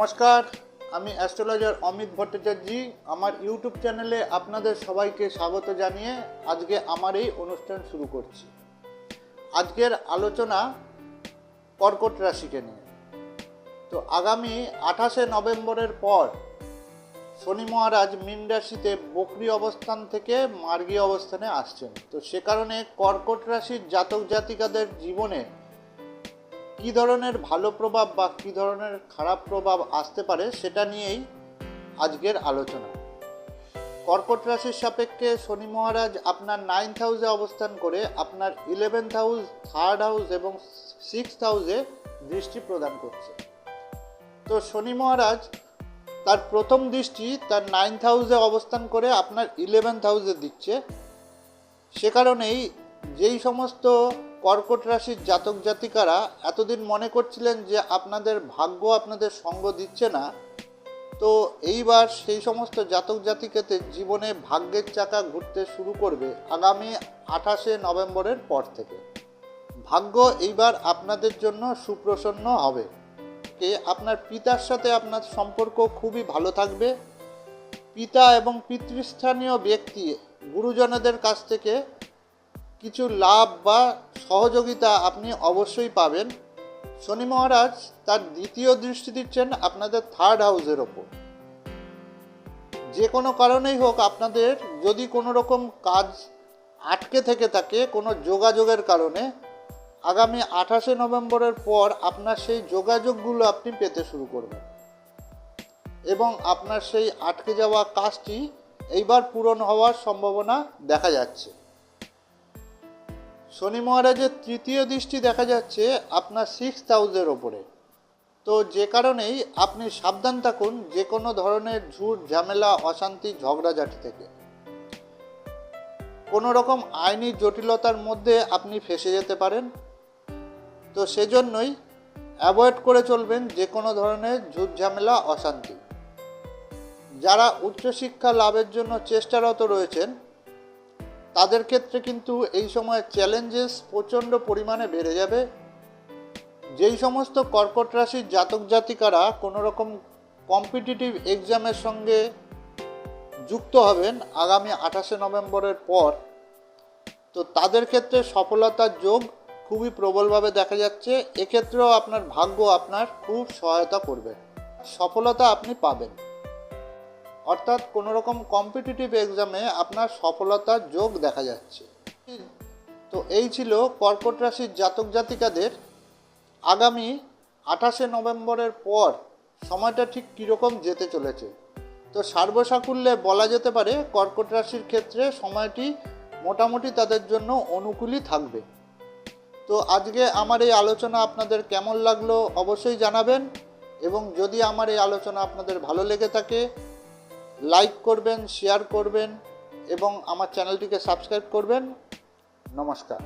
নমস্কার, আমি অ্যাস্ট্রোলজার অমিত ভট্টাচার্যি। আমার ইউটিউব চ্যানেলে আপনাদের সবাইকে স্বাগত জানিয়ে আজকে আমার এই অনুষ্ঠান শুরু করছি। আজকের আলোচনা কর্কট রাশিকে নিয়ে। তো আগামী আঠাশে নভেম্বরের পর শনি মহারাজ মীন রাশিতে বকরি অবস্থান থেকে মার্গী অবস্থানে আসছেন। তো সে কারণে কর্কট রাশির জাতক জাতিকাদের জীবনে কী ধরনের ভালো প্রভাব বা কী ধরনের খারাপ প্রভাব আসতে পারে সেটা নিয়েই আজকের আলোচনা। কর্কট রাশির সাপেক্ষে শনি মহারাজ আপনার নাইন্থ হাউসে অবস্থান করে আপনার ইলেভেন্থ হাউস থার্ড হাউস এবং সিক্সথ হাউসে দৃষ্টি প্রদান করছে। তো শনি মহারাজ তার প্রথম দৃষ্টি তার নাইন্থ হাউসে অবস্থান করে আপনার ইলেভেন্থ হাউসে দিচ্ছে। সে কারণেই যেই সমস্ত কর্কট রাশির জাতক জাতিকারা এতদিন মনে করছিলেন যে আপনাদের ভাগ্য আপনাদের সঙ্গ দিচ্ছে না। তো এইবার সেই সমস্ত জাতক জাতিকাদের জীবনে ভাগ্যের চাকা ঘুরতে শুরু করবে আগামী আঠাশে নভেম্বরের পর থেকে। ভাগ্য এইবার আপনাদের জন্য সুপ্রসন্ন হবে। কে আপনার পিতার সাথে আপনার সম্পর্ক খুবই ভালো থাকবে। পিতা এবং পিতৃস্থানীয় ব্যক্তি গুরুজনদের কাছ থেকে কিছু লাভ বা সহযোগিতা আপনি অবশ্যই পাবেন। শনি মহারাজ তার দ্বিতীয় দৃষ্টি দিচ্ছেন আপনাদের থার্ড হাউসের ওপর। যে কোনো কারণেই হোক আপনাদের যদি কোনো রকম কাজ আটকে থেকে থাকে, কোনো যোগাযোগের কারণে, আগামী আঠাশে নভেম্বরের পর আপনার সেই যোগাযোগগুলো আপনি পেতে শুরু করবেন। এবং আপনার সেই আটকে যাওয়া কাজটি এইবার পূরণ হওয়ার সম্ভাবনা দেখা যাচ্ছে। শনি মহারাজের তৃতীয় দৃষ্টি দেখা যাচ্ছে আপনার সিক্স হাউসের ওপরে। তো যে কারণেই আপনি সাবধান থাকুন যে কোনো ধরনের ঝুট, ঝামেলা, অশান্তি, ঝগড়াঝাটি থেকে। কোনো রকম আইনি জটিলতার মধ্যে আপনি ফেসে যেতে পারেন। তো সেজন্যই অ্যাভয়েড করে চলবেন যে কোনো ধরনের ঝুট, ঝামেলা, অশান্তি। যারা উচ্চশিক্ষা লাভের জন্য চেষ্টারত রয়েছেন তাদের ক্ষেত্রে কিন্তু এই সময় চ্যালেঞ্জেস প্রচণ্ড পরিমাণে বেড়ে যাবে। যেই সমস্ত কর্কট রাশির জাতক জাতিকারা কোনো রকম কম্পিটিটিভ এক্সামের সঙ্গে যুক্ত হবেন আগামী আঠাশে নভেম্বরের পর, তো তাদের ক্ষেত্রে সফলতার যোগ খুবই প্রবলভাবে দেখা যাচ্ছে। এক্ষেত্রেও আপনার ভাগ্য আপনার খুব সহায়তা করবে। সফলতা আপনি পাবেন। অর্থাৎ কোনো রকম কম্পিটিটিভ এক্সামে আপনার সফলতার যোগ দেখা যাচ্ছে। তো এই ছিল কর্কট রাশির জাতক জাতিকাদের আগামী আঠাশে নভেম্বরের পর সময়টা ঠিক কীরকম যেতে চলেছে। তো সার্বসাকুল্যে বলা যেতে পারে কর্কট রাশির ক্ষেত্রে সময়টি মোটামুটি তাদের জন্য অনুকূলই থাকবে। তো আজকে আমার এই আলোচনা আপনাদের কেমন লাগল অবশ্যই জানাবেন এবং যদি আমার এই আলোচনা আপনাদের ভালো লেগে থাকে লাইক করবেন শেয়ার করবেন এবং আমার চ্যানেলটিকে সাবস্ক্রাইব করবেন। নমস্কার।